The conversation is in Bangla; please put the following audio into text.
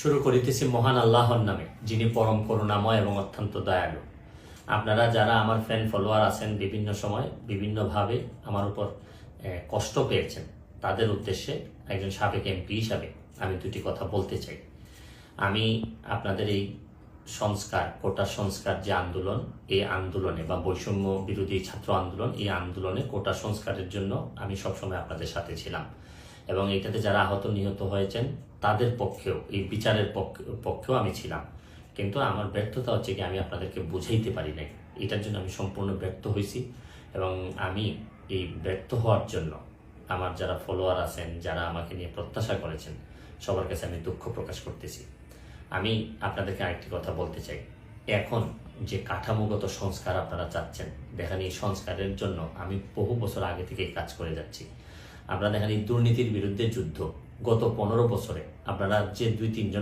শুরু করিতেছি মহান আল্লাহর নামে, যিনি পরম করুণাময় এবং অত্যন্ত দয়ালু। আপনারা যারা আমার ফ্যান ফলোয়ার আছেন বিভিন্ন সময়, বিভিন্নভাবে আমার উপর কষ্ট পেয়েছেন, তাদের উদ্দেশ্যে একজন সাবেক এমপি হিসাবে আমি দুটি কথা বলতে চাই। আমি আপনাদের এই সংস্কার, কোটা সংস্কার যে আন্দোলন, এই আন্দোলনে বা বৈষম্য বিরোধী ছাত্র আন্দোলন, এই আন্দোলনে কোটা সংস্কারের জন্য আমি সবসময় আপনাদের সাথে ছিলাম। এবং এটাতে যারা আহত নিহত হয়েছেন, তাদের পক্ষেও, এই বিচারের পক্ষ- পক্ষেও আমি ছিলাম। কিন্তু আমার ব্যর্থতা হচ্ছে কি, আমি আপনাদেরকে বুঝাইতে পারি নাই। এটার জন্য আমি সম্পূর্ণ ব্যর্থ হয়েছি এবং আমি এই ব্যর্থ হওয়ার জন্য আমার যারা ফলোয়ার আছেন, যারা আমাকে নিয়ে প্রত্যাশা করেছেন, সবার কাছে আমি দুঃখ প্রকাশ করতেছি। আমি আপনাদেরকে আরেকটি কথা বলতে চাই। এখন যে কাঠামোগত সংস্কার আপনারা চাচ্ছেন, দেখেন এই সংস্কারের জন্য আমি বহু বছর আগে থেকেই কাজ করে যাচ্ছি। আপনারা দেখেন এই দুর্নীতির বিরুদ্ধে যুদ্ধ। গত পনেরো বছরে আপনারা যে দুই তিনজন